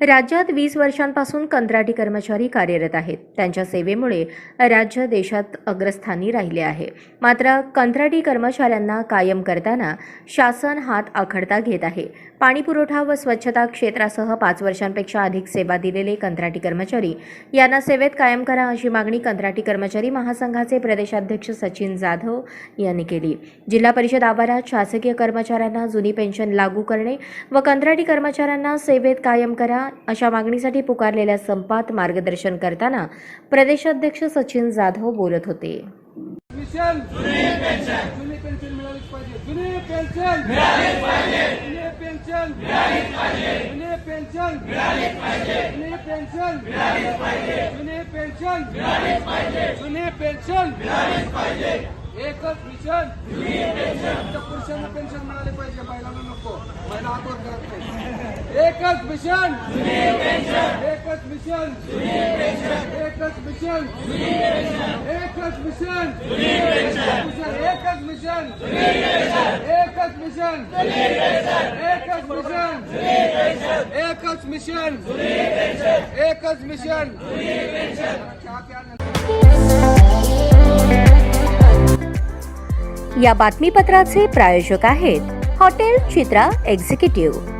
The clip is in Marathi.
राज्यात वीस वर्षांपासून कंत्राटी कर्मचारी कार्यरत आहेत. त्यांच्या सेवेमुळे राज्य देशात अग्रस्थानी राहिले आहे. मात्र कंत्राटी कर्मचाऱ्यांना कायम करताना शासन हात आखडता घेत आहे. पाणीपुरवठा व स्वच्छता क्षेत्रासह पाच वर्षांपेक्षा अधिक सेवा दिलेले कंत्राटी कर्मचारी यांना सेवेत कायम करा अशी मागणी कंत्राटी कर्मचारी महासंघाचे प्रदेशाध्यक्ष सचिन जाधव यांनी केली. जिल्हा परिषद आवारात शासकीय कर्मचाऱ्यांना जुनी पेन्शन लागू करणे व कंत्राटी कर्मचाऱ्यांना सेवेत कायम करा अशा मागणीसाठी पुकारलेल्या संपात मार्गदर्शन करताना प्रदेशाध्यक्ष सचिन जाधव बोलत होते. एकच मिशन. पेन्शन. पेन्शन मिळाले पाहिजे. महिलांना नको. महिला हातवर करत नाही. एकच मिशन. एकच मिशन. एकच मिशन. एकच मिशन. एकच मिशन. एकच मिशन. एकच मिशन. एकच मिशन. एकच मिशन. या बातमीपत्राचे प्रायोजक आहेत हॉटेल चित्रा एक्झिक्युटिव्ह.